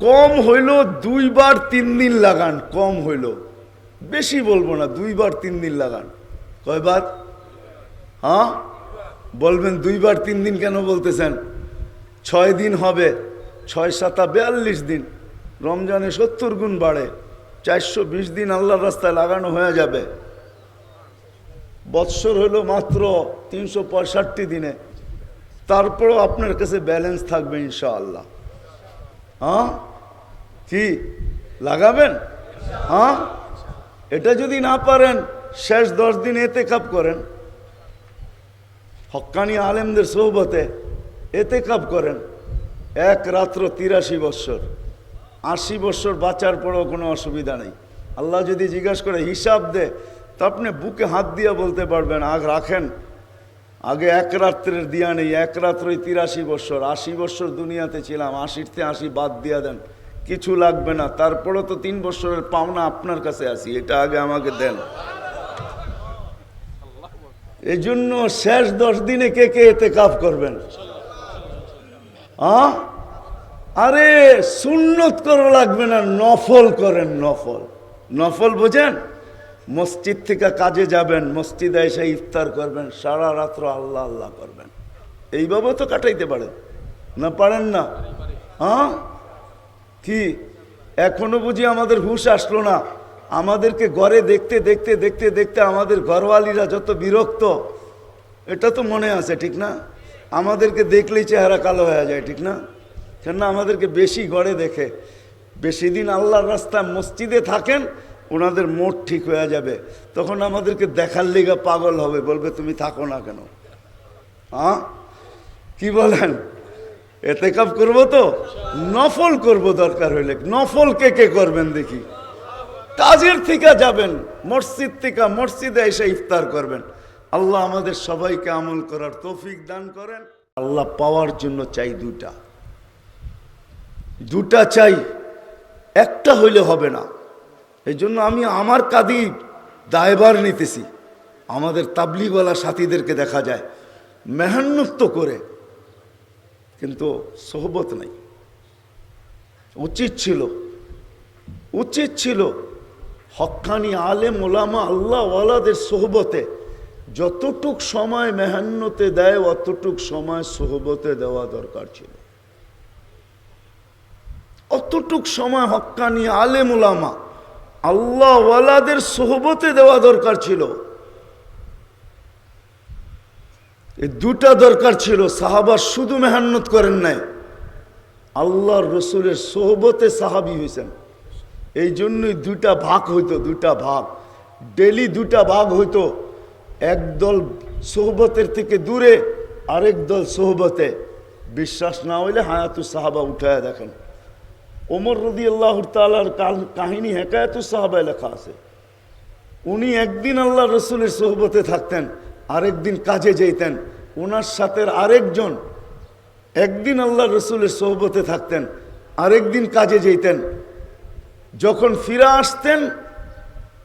কম হইল দুইবার তিন দিন লাগান, কম হইল। বেশি বলব না, দুইবার তিন দিন লাগান। কয়বার? হ্যাঁ? বলবেন দুইবার তিন দিন কেন বলতেছেন? ছয় দিন হবে, ছয় সাতা বিয়াল্লিশ দিন। রমজানে সত্তর গুণ বাড়ে, চারশো বিশ দিন আল্লাহর রাস্তায় লাগানো হয়ে যাবে। বৎসর হলো মাত্র তিনশো পঁয়ষট্টি দিনে। তারপরও আপনার কাছে ব্যালেন্স থাকবে ইনশাআল্লাহ। হ্যাঁ? কি, লাগাবেন? হ্যাঁ? এটা যদি না পারেন, শেষ দশ দিন এতে কাপ করেন। হক্কানি আলেমদের সৌবতে এতে কাপ করেন। এক রাত্র তিরাশি বৎসর। আশি বৎসর বাঁচার পরেও কোনো অসুবিধা নেই। আল্লাহ যদি জিজ্ঞাসা করে, হিসাব দে। তো আপনি বুকে হাত দিয়ে বলতে পারবেন, আগ রাখেন। আগে এক রাত্রের দিয়া নেই, এক রাত্রই তিরাশি বৎসর। আশি বৎসর দুনিয়াতে ছিলাম আশিতে আশি বাদ দিয়া দেন। কিছু লাগবে না। তারপরও তো তিন বৎসরের পাওনা আপনার কাছে আসি এটা আগে আমাকে দেন। এই জন্য শেষ দশ দিনে কে কে এতে কাপ করবেন আরে, সুন্নত করা লাগবে না, নফল করেন নফল। নফল বোঝেন? মসজিদ থেকে কাজে যাবেন, মসজিদে এসে ইফতার করবেন, সারা রাত্র আল্লাহ আল্লাহ করবেন। এইভাবে তো কাটাইতে পারেন। না পারেন না? হ্যাঁ কি? এখনও বুঝি আমাদের হুশ আসলো না? আমাদেরকে ঘরে দেখতে দেখতে দেখতে দেখতে আমাদের ঘরওয়ালিরা যত বিরক্ত, এটা তো মনে আছে, ঠিক না? আমাদেরকে দেখলেই চেহারা কালো হয়ে যায়, ঠিক না? কেননা আমাদেরকে বেশি গড়ে দেখে, বেশি দিন আল্লাহর রাস্তা মসজিদে থাকেন, ওনাদের মোট ঠিক হয়ে যাবে। তখন আমাদেরকে দেখার লিগা পাগল হবে, বলবে, তুমি থাকো না কেন? হ্যাঁ কি বলেন? এতে কাপ করব তো? নফল করব দরকার হইলে। নফল কে কে করবেন দেখি? কাজের থেকে যাবেন, মসজিদ থেকে, মসজিদে এসে ইফতার করবেন। আল্লাহ আমাদের সবাইকে আমল করার তৌফিক দান করেন। আল্লাহ পাওয়ার জন্য চাই দুটা। দুটা চাই, একটা হইলে হবে না। এই জন্য আমি আমার কাঁদি দায়বার নিতেছি। আমাদের তাবলিগওয়ালা সাথীদেরকে দেখা যায় মেহান্নত তো করে কিন্তু সোহবত নাই। উচিত ছিল উচিত ছিল হক্কানি আলেম ওলামা আল্লাহ ওয়ালাদের সোহবতে যতটুক সময় মেহান্নতে দেয়, অতটুক সময় সোহবতে দেওয়া দরকার ছিল। অতটুক সময় হক্কানি আলেম ওলামা আল্লাহ ওয়ালাদের সোহবতে দেওয়া দরকার ছিল। এই দুটা দরকার ছিল, সাহাবা শুধু মেহান্নত করেন নাই। আল্লাহর রসুলের সোহবতে সাহাবি হয়েছেন এই জন্যই দুটা ভাগ হইতো, দুটা ভাগ। ডেলি দুটা ভাগ হইতো। একদল সোহবতের থেকে দূরে, আরেক দল সোহবতে। বিশ্বাস না হইলে হায়াতু সাহাবা উঠায় দেখেন। ওমর রদি আল্লাহ তালার কাহিনী হেকায়াতু সাহাবায় লেখা আছে। উনি একদিন আল্লাহ রসুলের সোহবতে থাকতেন। আরেকদিন কাজে যেতেন ওনার সাথে আরেকজন। একদিন আল্লাহ রসুলের সোহবতে থাকতেন, আরেকদিন কাজে যেতেন যখন ফিরা আসতেন,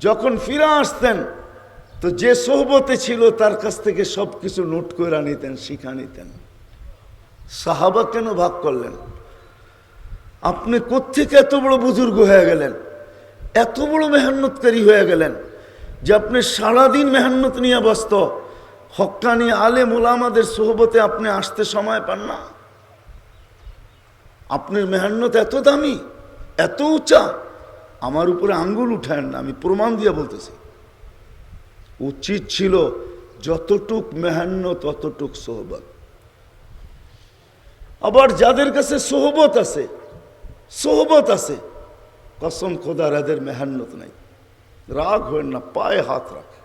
যখন ফিরা আসতেন, তো যে সোহবতে ছিল তার কাছ থেকে সব কিছু নোট করে নিতেন, শিখা নিতেন। সাহাবা কেন ভাগ করলেন? আপনি কোত্থেকে এত বড় বুজুর্গ হয়ে গেলেন? এত বড় মেহান্নতকারী হয়ে গেলেন যে আপনি সারাদিন মেহান্নত নিয়ে ব্যস্ত। হক্কানি আলে মোলামাদের সোহবতে আপনি আসতে সময় পান না। আপনার মেহান্নত এত দামি, এত উঁচা, আমার উপরে আঙ্গুল উঠায় না, আমি প্রমাণ দিয়ে বলতেছি। উচিত ছিল যতটুক মেহান্নত ততটুক সোহবত। আবার যাদের কাছে সোহবত আছে সোহবত আছে, কসম খোদার, এদের মেহান্নত নাই। রাগ হয় না, পায়ে হাত রাখে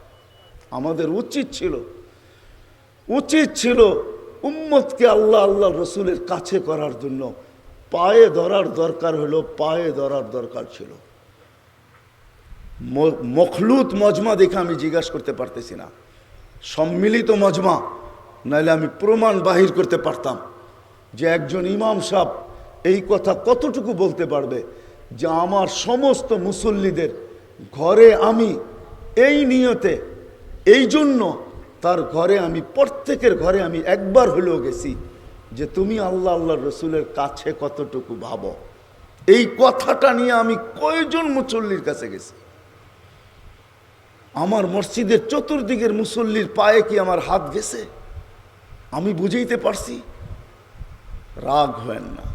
আমাদের উচিত ছিল উচিত ছিল উম্মতকে আল্লাহ আল্লাহ রসুলের কাছে করার জন্য। পায়ে ধরার দরকার হলো, পায়ে ধরার দরকার ছিল। মখলুত মজমা দেখে আমি জিজ্ঞাসা করতে পারতেছি না। সম্মিলিত মজমা নাহলে আমি প্রমাণ বাহির করতে পারতাম যে একজন ইমাম সাহ এই কথা কতটুকু বলতে পারবে যে আমার সমস্ত মুসল্লিদের ঘরে আমি এই নিয়তে, এই জন্য তার ঘরে আমি, প্রত্যেকের ঘরে আমি একবার হলেও গেছি যে তুমি আল্লাহ আল্লাহ রসুলের কাছে কতটুকু ভাবো। এই কথাটা নিয়ে আমি কয়জন মুসল্লির কাছে গেছি। আমার মসজিদের চতুর্দিকের মুসল্লির পায়ে কি আমার হাত গেছে? আমি বুঝাইতে পারছি? রাগ হয় না।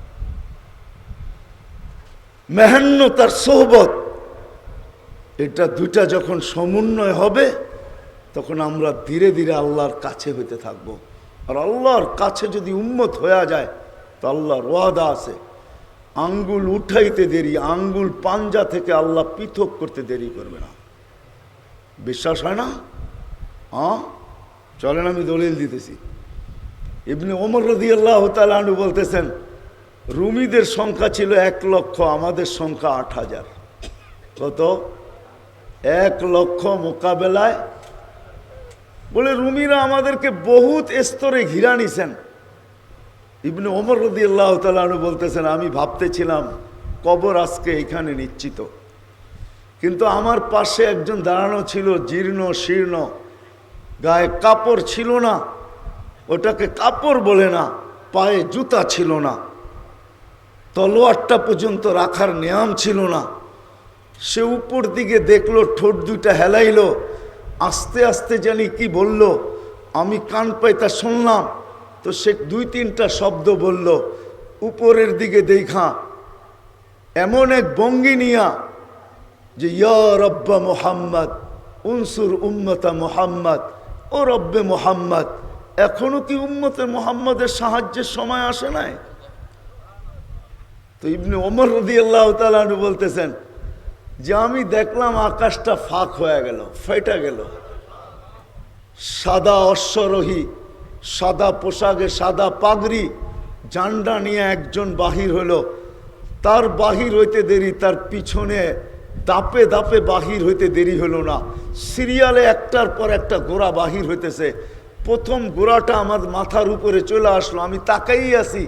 মেহান্ন তার সোহবত, এটা দুইটা যখন সমন্বয় হবে তখন আমরা ধীরে ধীরে আল্লাহর কাছে হইতে থাকব। আর আল্লাহর কাছে যদি উন্মত হয়ে যায়, তো আল্লাহর ওয়াদা আছে। আঙ্গুল উঠাইতে দেরি, আঙ্গুল পাঞ্জা থেকে আল্লাহ পৃথক করতে দেরি করবে না। বিশ্বাস হয় না? হ্যাঁ চলেন আমি দলিল দিতেছি। এমনি ওমর রদি আল্লাহ তালু বলতেছেন, রুমিদের সংখ্যা ছিল এক লক্ষ, আমাদের সংখ্যা আট হাজার। কত? এক লক্ষ মোকাবেলায় বলে, রুমিরা আমাদেরকে বহুত স্তরে ঘিরা নিছেন। ইবনে ওমর রদি আল্লাহ তালু বলতেছেন, আমি ভাবতেছিলাম কবর আজকে এখানে নিশ্চিত। কিন্তু আমার পাশে একজন দাঁড়ানো ছিল জীর্ণ, শীর্ণ। গায়ে কাপড় ছিল না। ওটাকে কাপড় বলে না, পায়ে জুতা ছিল না। তলোয়ারটা পর্যন্ত রাখার নিয়ম ছিল না। সে উপর দিকে দেখল, ঠোঁট দুইটা হেলাইলো। আস্তে আস্তে জানি কি বলল। আমি কান পাই তা শুনলাম, তো সে দুই তিনটা শব্দ বলল, উপরের দিকে দেখা। এমন এক ভঙ্গি নিয়া যে, ইয়া রব্বা মোহাম্মদ, উনসুর উম্মতা মোহাম্মদ, ও রব্বে মোহাম্মদ, এখনও কি উম্মতে মোহাম্মদের সাহায্যের সময় আসে নাই? তো ইবনে ওমর রদি আল্লাহ তালু বলতেছেন যে আমি দেখলাম আকাশটা ফাঁক হয়ে গেল, ফেটা গেল। সাদা অশ্বরোহী, সাদা পোশাকে সাদা পাগড়ি, জান্ডা নিয়ে একজন বাহির হলো। তার বাহির হইতে দেরি, তার পিছনে দাপে দাপে বাহির হইতে দেরি হলো না। সিরিয়ালে একটার পর একটা গোড়া বাহির হইতেছে। প্রথম গোড়াটা আমার মাথার উপরে চলে আসলো, আমি তাকাই আছি।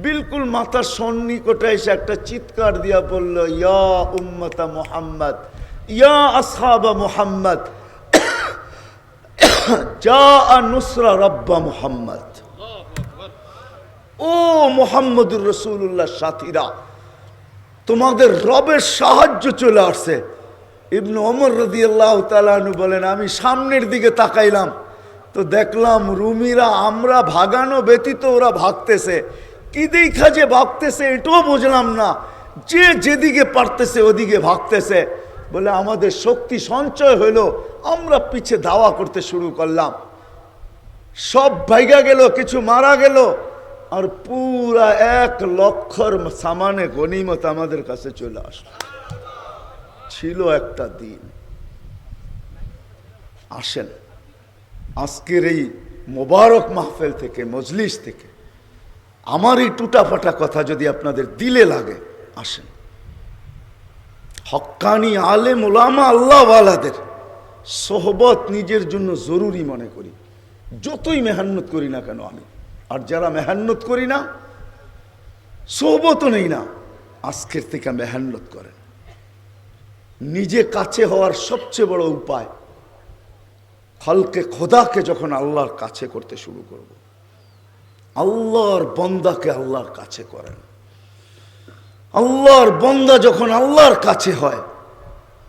বিলকুল মাথার সন্নিকটে এসে একটা চিৎকার দিয়া বলল, ইয়া উম্মতা মোহাম্মদ, ইয়া আসহাবা মোহাম্মদ যা নুসরা রব্বা মোহাম্মদ। ও মোহাম্মদুর রসুল্লাহ সাথীরা, তোমাদের রবের সাহায্য চলে আসছে। ইবনু অমর রদি আল্লাহ তালু বলেন, আমি সামনের দিকে তাকাইলাম, তো দেখলাম রুমিরা, আমরা ভাগানো ব্যতীত ওরা ভাগতেছে। কি দেখা যে ভাগতেছে, এটাও বুঝলাম না। যে যেদিকে পারতেছে, ওদিকে ভাগতেছে। বলে আমাদের শক্তি সঞ্চয় হইল আমরা পিছে দাওয়া করতে শুরু করলাম। সব ভাইগা গেল, কিছু মারা গেল, আর পুরা এক লক্ষর সামানে গনিমত আমাদের কাছে চলে আসলো। ছিল একটা দিন। আসেন, আজকের এই মোবারক মাহফেল থেকে, মজলিস থেকে আমার এই টুটাফাটা কথা যদি আপনাদের দিলে লাগে, আসেন। হক্কানি আলেম ওলামা আল্লাহওয়ালাদের সোহবত নিজের জন্য জরুরি মনে করি। যতই মেহান্নত করি না কেন আমি। আর যারা মেহান্নত করি না, সোহবতও নেই না, আজকের থেকে মেহান্নত করেন। নিজে কাছে হওয়ার সবচেয়ে বড় উপায় ফলকে খোদাকে যখন আল্লাহর কাছে করতে শুরু করব। আল্লাহর বন্দাকে আল্লাহর কাছে করেন। আল্লাহর বন্দা যখন আল্লাহর কাছে হয়,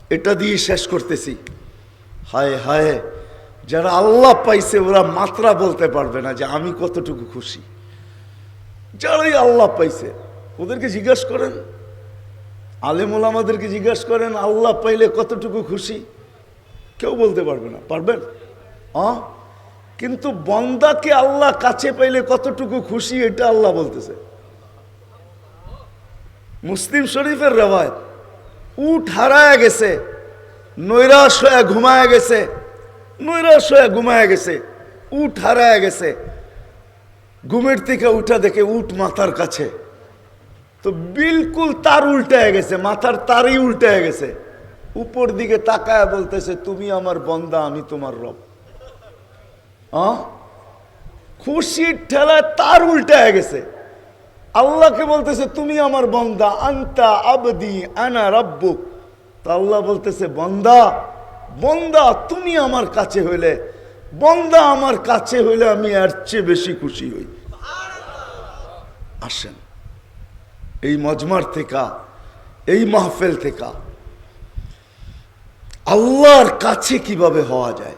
এটা দিয়ে শেষ করতেছি। হায় হায়, যারা আল্লাহ পাইছে, ওরা মাত্রা বলতে পারবে না যে আমি কতটুকু খুশি। যারাই আল্লাহ পাইছে, ওদেরকে জিজ্ঞেস করেন। আলেমুল আমাদেরকে জিজ্ঞেস করেন, আল্লাহ পাইলে কতটুকু খুশি? কেউ বলতে পারবে না। পারবেন? হ্যাঁ কিন্তু বন্দাকে আল্লাহ কাছে পাইলে কতটুকু খুশি এটা আল্লাহ বলতেছে। মুসলিম শরীফের রেওয়ায়ত উঠ হারায় গেছে, নৈরাশ হয়ে ঘুমায় গেছে, নৈরাশ হয়ে ঘুমায় গেছে উঠ হারায় গেছে। ঘুমের থেকে উঠা দেখে উঠ মাথার কাছে। তো বিলকুল তার উল্টায় গেছে, মাথার তারই উল্টায় গেছে। উপর দিকে তাকায় বলতেছে, তুমি আমার বন্দা, আমি তোমার রব? খুশির ঠেলায় তার উল্টায় গেছে। আল্লাহকে বলতেছে, তুমি আমার বন্দা, আন্তা আবদি, আনা রব্বুক। তা আল্লাহ বলতেছে, বন্দা বন্দা, তুমি আমার কাছে হইলে, বন্দা আমার কাছে হইলে আমি এর চেয়ে বেশি খুশি হই। আসেন। এই মজমার থেকে, এই মাহফেল থেকে, আল্লাহর কাছে কীভাবে হওয়া যায়?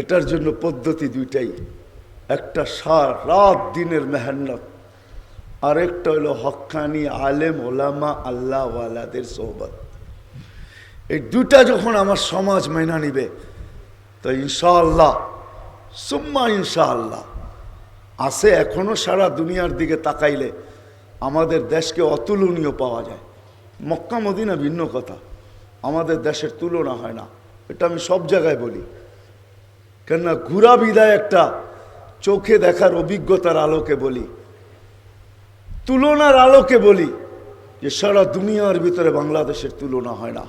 এটার জন্য পদ্ধতি দুইটাই। একটা সার রাত দিনের মেহান্নত আর একটা হলো হক্কানি আলেম ওলামা আল্লাহ আল্লাহওয়ালাদের সোহবত। এই দুটা যখন আমার সমাজ মেনা নিবে, তো ইনশাআল্লাহ, সুম্মা ইনশাআল্লাহ, আছে এখনও সারা দুনিয়ার দিকে তাকাইলে আমাদের দেশকে অতুলনীয় পাওয়া যায়। মক্কা মদিনা ভিন্ন কথা, আমাদের দেশের তুলনা হয় না। এটা আমি সব জায়গায় বলি। কেননা ঘুরা বিদায় একটা চোখে দেখার অভিজ্ঞতার আলোকে বলি, তুলনার আলোকে বলি যে সারা দুনিয়ার ভিতরে বাংলাদেশের তুলনা হয় না।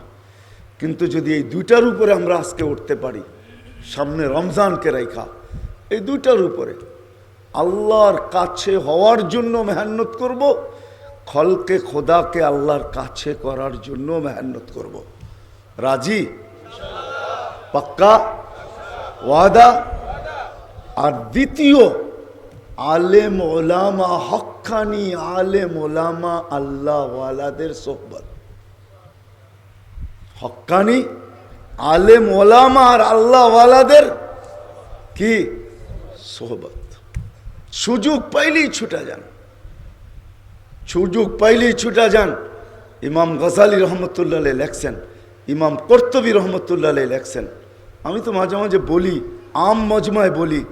কিন্তু যদি এই দুইটার উপরে আমরা আজকে উঠতে পারি, সামনে রমজানকে রেখা এই দুইটার উপরে আল্লাহর কাছে হওয়ার জন্য মেহান্নত করব, খলকে খোদাকে আল্লাহর কাছে করার জন্য মেহান্নত করব। রাজি? পাক্কা? ওয়াদা। আর দ্বিতীয়, আলেম ওলামা, হক্কানি আলেম ওলামা আল্লাহওয়ালাদের সোহবত। হক্কানি, আলেম ওলামা আর আল্লাহওয়ালাদের কি? সোহবত। সুযোগ পাইলেই ছুটা যান। সুযোগ পাইলেই ছুটা যান। ইমাম গজালি রহমতুল্লাহ লেখছেন। ইমাম কর্তবী রহমতুল্লাহ লেখছেন। আমি তো মাঝে মাঝে বলি, আম মজমায় বলি,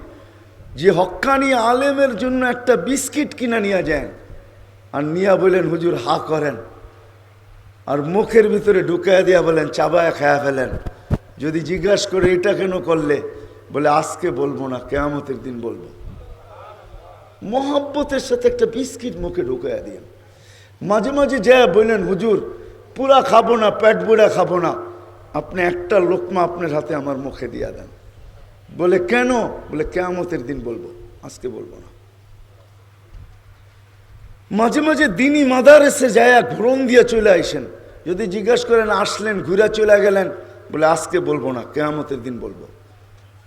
যে হক্কানি আলেমের জন্য একটা বিস্কিট কিনা নিয়ে যান। আর নিয়া বলেন, হুজুর, হা করেন। আর মুখের ভিতরে ঢুকাইয়া দিয়া বলেন, চাবায় খায়া ফেলেন। যদি জিজ্ঞাসা করে, এটা কেন করলে? বলে, আজকে বলব না, কেয়ামতের দিন বলব। মহাব্বতের সাথে একটা বিস্কিট মুখে ঢুকাইয়া দিয়েন। মাঝে মাঝে যা বললেন হুজুর, পুরা খাব না, পেট বুড়া খাব না। আপনি একটা লোকমা আপনার হাতে আমার মুখে দিয়া দেন। বলে, কেন? বলে, কেয়ামতের দিন বলব, আজকে বলব না। মাঝে মাঝে দিনই মাদারেসে যায় ঘুরন দিয়ে চলে আইসেন। যদি জিজ্ঞাসা করেন, আসলেন, ঘুরে চলে গেলেন? বলে, আজকে বলব না, কেয়ামতের দিন বলব।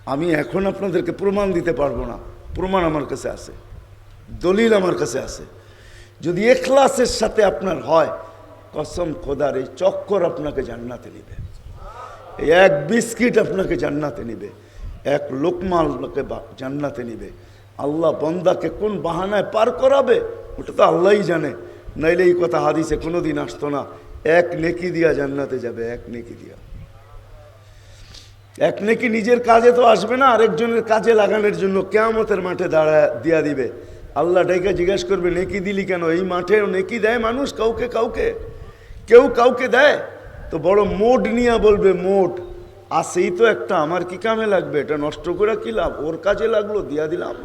আমি এখন আপনাদেরকে প্রমাণ দিতে পারব না। প্রমাণ আমার কাছে আছে। দলিল আমার কাছে আছে। যদি এখলাসের সাথে আপনার হয়, কসম খোদার এই চক্কর আপনাকে জান্নাতে নিবে। এক বিস্কিট আপনাকে জান্নাতে নিবে। এক লোকমা আপনাকে জান্নাতে নিবে। আল্লাহ বন্দাকে কোন বাহানায় পার করাবে, ওটা তো আল্লাহই জানে। নাইলে এই কথা হাদিসে কোনো দিন আসতো না। এক নেকি দিয়া জান্নাতে যাবে, এক নেকি দিয়া। এক নেকি নিজের কাজে তো আসবে না, আরেকজনের কাজে লাগানোর জন্য কেয়ামতের মাঠে দাঁড়া দিয়া দিবে। আল্লাহ ডেকে জিজ্ঞেস করবে, নেকি দিলি কেন? এই মাঠে নেকি দেয় মানুষ কাউকে কাউকে? কেউ কাউকে দেয়? তো বড় মোড নিয়ে বলবে মোড আসেই তো একটা, আমার কি কামে লাগবে? এটা নষ্ট করে কি লাভ? ওর কাজে লাগল, দিয়া দিলাম।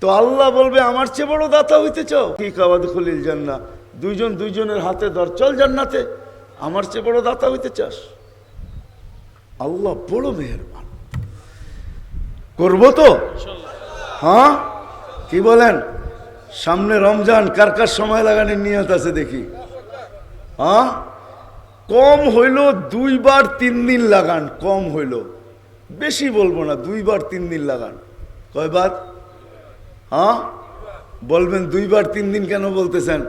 তো আল্লাহ বলবে, আমার চেয়ে বড় দাতা হইতে চাও কি কাবাদ খলিল জান্না দুইজন দুইজনের হাতে ধর, চল জান্নাতে। আমার চেয়ে বড় দাতা হইতে চাস আল্লাহ বড় মেহরবান। করব তো? হ্যাঁ? কি বলেন? সামনে রমজান, কার কার সময় লাগানোর নিয়ত আছে দেখি। হ্যাঁ? কম হইল দুইবার তিন দিন লাগান, কম হইল। বেশি বলব না, দুইবার তিন দিন লাগান। কয়বার? হ্যাঁ? বলবেন দুইবার তিন দিন কেন বলতেছেন?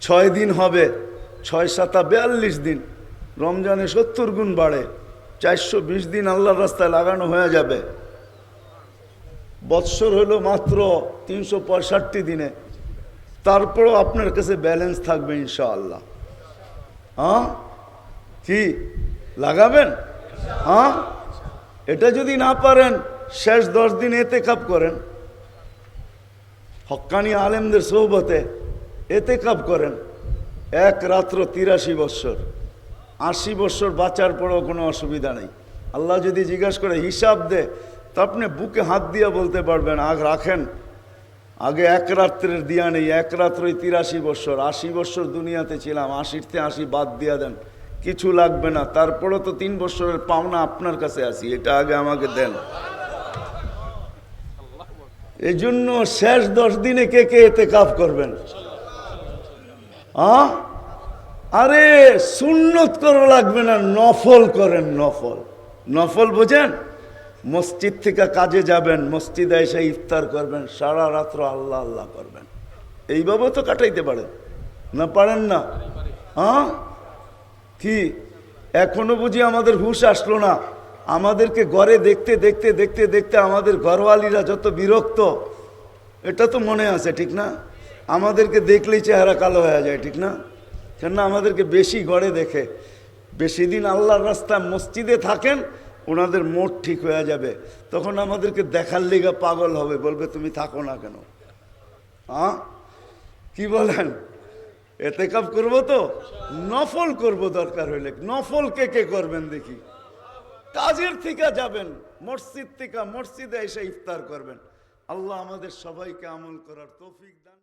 ছয় দিন হবে, ছয় সাতা বিয়াল্লিশ দিন। রমজানে সত্তর গুণ বাড়ে, চারশো বিশ দিন আল্লাহর রাস্তায় লাগানো হয়ে যাবে। বৎসর হলো মাত্র তিনশো পঁয়ষট্টি দিনে। তারপরও আপনার কাছে ব্যালেন্স থাকবে ইনশাআল্লাহ। হ্যাঁ? কি? লাগাবেন? হ্যাঁ? এটা যদি না পারেন, শেষ দশ দিন এতে কাপ করেন। হক্কানি আলেমদের সৌবতে এতে কাপ করেন। এক রাত্র তিরাশি বৎসর। আশি বৎসর বাঁচার পরেও কোনো অসুবিধা নেই। আল্লাহ যদি জিজ্ঞাসা করে হিসাব দে, তো আপনি বুকে হাত দিয়ে বলতে পারবেন, আগ রাখেন। আগে এক রাত্রের দিয়া নেই, এক রাত্রই তিরাশি বৎসর আশি বৎসর দুনিয়াতে ছিলাম আশিরতে আশি বাদ দিয়া দেন, কিছু লাগবে না তারপরে তো তিন বছরের পাওনা আপনার কাছে আসি এটা আগে আমাকে দেন। এই জন্য শেষ দশ দিনে কে কে এতে কাপ করবেন? আরে, সুন্নত করা লাগবে না, নফল করেন নফল। নফল বোঝেন? মসজিদ থেকে কাজে যাবেন, মসজিদে এসে ইফতার করবেন, সারা রাত্র আল্লাহ আল্লাহ করবেন। এইভাবেও তো কাটাইতে পারেন। না পারেন না? হ্যাঁ? কি? এখনও বুঝি আমাদের হুশ আসলো না? আমাদেরকে ঘরে দেখতে দেখতে দেখতে দেখতে আমাদের ঘরওয়ালিরা যত বিরক্ত, এটা তো মনে আছে, ঠিক না? আমাদেরকে দেখলেই চেহারা কালো হয়ে যায়, ঠিক না? কেননা আমাদেরকে বেশি গড়ে দেখে। বেশি দিন আল্লাহর রাস্তায় মসজিদে থাকেন ওনাদের মোট ঠিক হয়ে যাবে। তখন আমাদেরকে দেখার লেগে পাগল হবে, বলবে, তুমি থাকো না কেন? হ্যাঁ কি বলেন? এতে কাপ করব তো? নফল করব দরকার হইলে। নফল কে কে করবেন দেখি? কাজের থেকে যাবেন, মসজিদ থেকে, মসজিদে এসে ইফতার করবেন। আল্লাহ আমাদের সবাইকে আমল করার তৌফিক